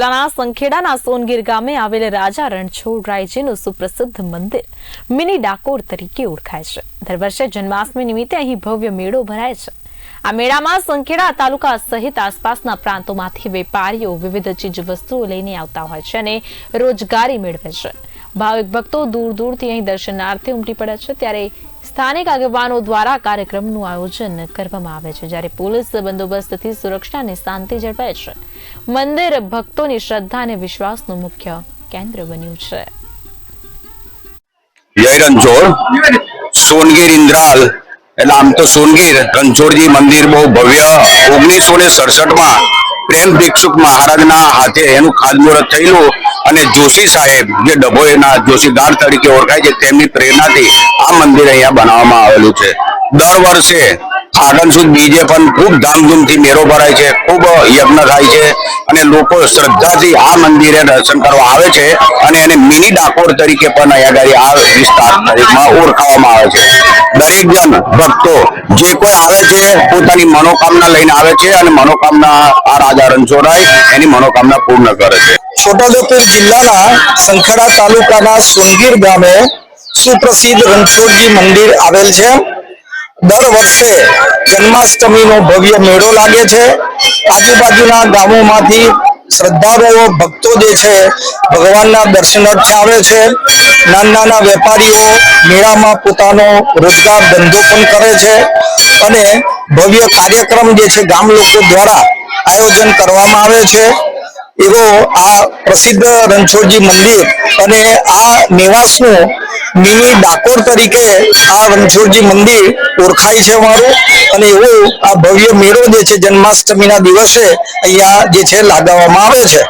જિલ્લાના સંખેડાના સોનગીર ગામે આવેલ રાજા રણછોડ રાયજીનું સુપ્રસિદ્ધ મંદિર મિની ડાકોર તરીકે ઓળખાય છે. દર વર્ષે જન્માષ્ટમી નિમિત્તે અહીં ભવ્ય મેળો ભરાય છે. આ મેળામાં સંખેડા તાલુકા સહિત આસપાસના પ્રાંતોમાંથી વેપારીઓ વિવિધ ચીજ વસ્તુઓ લઈને આવતા હોય છે અને રોજગારી મેળવે છે. ભાવિક ભક્તો દૂર દૂરથી અહીં દર્શનાર્થે ઉમટી પડે છે. ત્યારે સ્થાનિક આગેવાનો દ્વારા કાર્યક્રમનું આયોજન કરવામાં આવે છે, જ્યારે પોલીસ બંદોબસ્તથી સુરક્ષા અને શાંતિ જળવાય છે. મંદિર ભક્તોની શ્રદ્ધા અને વિશ્વાસનું મુખ્ય કેન્દ્ર બન્યું છે. જય રણછોડ. સોનગીર ઇન્દ્રાલ. એટલે આમ તો સોનગીર. રણછોડજી મંદિર બહુ ભવ્ય. ઓગણીસો ને સડસઠમાં પ્રેમ ભિક્ષુક મહારાજના હાથે એનું ખાતમુહૂર્ત થયેલું. અને જોશી સાહેબ, જે ડભોઈના જોશીદાર તરીકે ઓળખાય છે, તેમની પ્રેરણાથી આ મંદિર અહીંયા બનાવવામાં આવેલું છે. દર વર્ષે સુદ બીજે પણ ખૂબ ધામધૂમથી મેળો ભરાય છે, ખૂબ યજ્ઞ થાય છે અને લોકો શ્રદ્ધાથી આ મંદિરે દર્શન કરવા આવે છે અને એને મિની ડાકોર તરીકે પણ અહીંયા આ વિસ્તાર તરીકેમાં ઓળખાવામાં આવે છે. દરેક જણ, ભક્તો જે કોઈ આવે છે, પોતાની મનોકામના લઈને આવે છે અને મનોકામના આ રાજા રણછોડરાય એની મનોકામના પૂર્ણ કરે છે. છોટાઉદેપુર જિલ્લાના સંખેડા તાલુકાના સોનગીર ગામે સુપ્રસિદ્ધ રણછોડજી મંદિર આવેલ છે. દર વર્ષે જન્માષ્ટમીનો ભવ્ય મેળો લાગે છે. આજુબાજુના ગામોમાંથી શ્રદ્ધાળુઓ, ભક્તો જે છે, ભગવાનના દર્શનાર્થે આવે છે. નાના નાના વેપારીઓ મેળામાં પોતાનો રોજગાર ધંધો પણ કરે છે અને ભવ્ય કાર્યક્રમ જે છે, ગામ લોકો દ્વારા આયોજન કરવામાં આવે છે. એવો આ પ્રસિદ્ધ રણછોડજી મંદિર અને આ નિવાસનું મિની ડાકોર તરીકે આ રણછોડજી મંદિર ઓળખાય છે મારું અને એવું આ ભવ્ય મેળો જે છે જન્માષ્ટમીના દિવસે અહીંયા જે છે લગાવવામાં આવે છે.